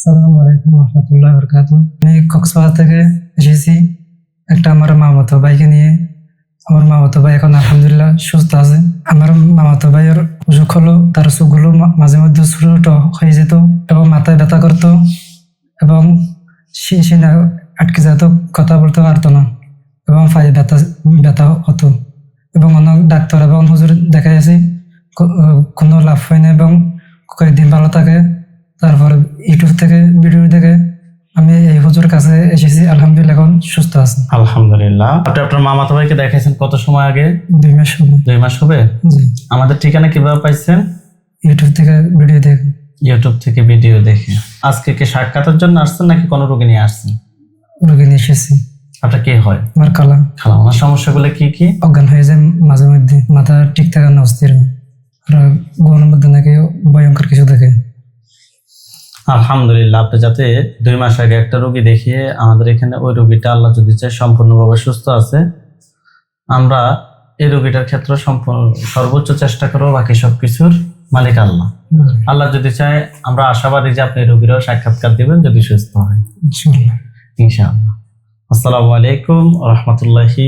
আসসালামু আলাইকুম রহমতুল্লাহ বরকাত আমি কক্সবাজার থেকে এসেছি। একটা আমার মামাতো ভাইকে নিয়ে। আমার মামাতো ভাই এখন আলহামদুলিল্লাহ সুস্থ আছে। আমার মামাতো ভাইয়ের অসুখ হলো, তার চোখগুলো মাঝে মধ্যে ছোট হয়ে যেত এবং মাথায় ব্যথা করতো এবং সে- সিনা আটকে যেত, কথা বলতে পারতো না এবং পায়ে ব্যথা ব্যথা হতো। এবং অনেক ডাক্তার এবং হুজুর দেখা গেছে কোনো লাভ হয় না এবং কয়েকদিন ভালো থাকে। তারপর ইউটিউব থেকে ভিডিও থেকে আমি এই হুজুর কাছে এসেছি। আলহামদুলিল্লাহ এখন সুস্থ আছি। আলহামদুলিল্লাহ। আপনি আপনার মামাতো ভাইকে দেখাইছেন কত সময় আগে? দুই মাস সময় দুই মাস হবে? আমাদের ঠিকানা কীভাবে পাইছেন? ইউটিউব থেকে ভিডিও দেখে। ইউটিউব থেকে ভিডিও দেখে। আজকে কি সাক্ষাতের জন্য আসছেন নাকি কোনো রোগী নিয়ে আসছেন? রোগী নিয়ে এসেছি। আপনার কে হয়? আমার কালা খালা ওনার সমস্যাগুলো কি কি? অজ্ঞান হয়ে যায় মাঝে মধ্যে। মাথা ঠিক থাকে না অস্থির আর ঘুমের মধ্যে নাকি ভয়ঙ্কর কিছু দেখে আলহামদুলিল্লাহ আপনি যাতে দুই মাস আগে একটা রোগী দেখিয়ে আমাদের এখানে ওই রোগীটা আল্লাহ যদি চায় সম্পূর্ণভাবে সুস্থ আছে আমরা এই রোগীটার ক্ষেত্রে সম্পূর্ণ সর্বোচ্চ চেষ্টা করব বাকি সবকিছুর মালিক আল্লাহ। আল্লাহ যদি চায় আমরা আশাবাদী যে আপনি রোগীরাও সাক্ষাৎকার দিবেন যদি সুস্থ হয়। ইনশাআল্লাহ। আসসালামু আলাইকুম রহমতুল্লাহি